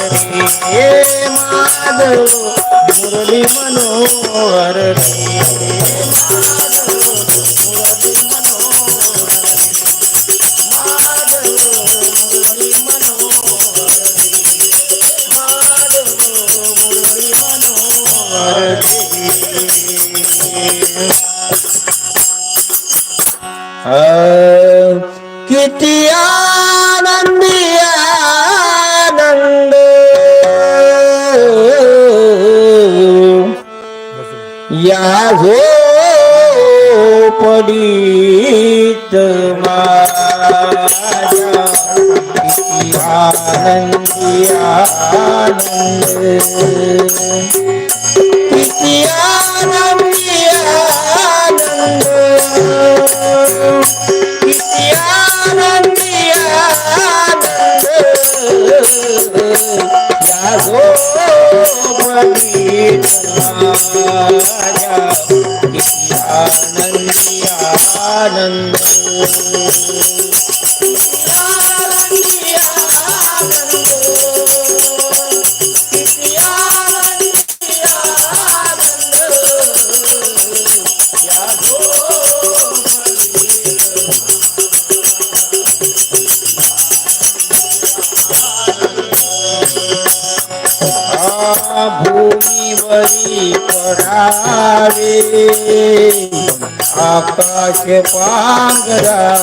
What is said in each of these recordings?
रे माधव मुरली मनोहर रे किती आनंदी या झोपडीत माझ्या किती आनंदी आनंद। आनंद आनंद. भूमिवरी पडावे आकाश पांगरावे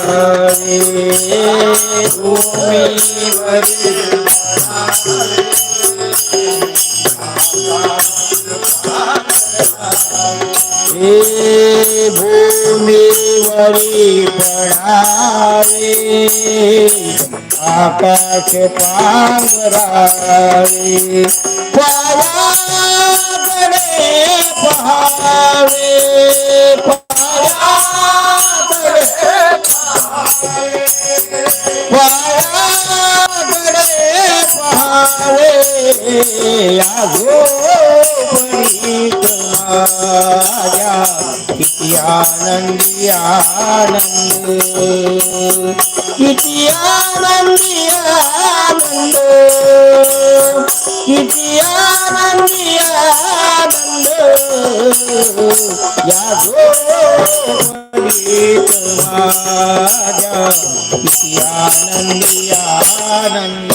भूमिवरी हे भूमिवरी पडावे. आकाश पांघरावे पायाकडे पहावे पायाकडे पहावे. या झोपडीत आनंदी आनंद किती आनंदी आनंद किती आनंदी आनंद या झोपडीत माझ्या किती आनंदी आनंद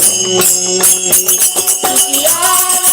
किती आनंदी आनंद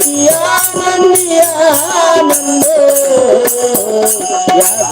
পিয়া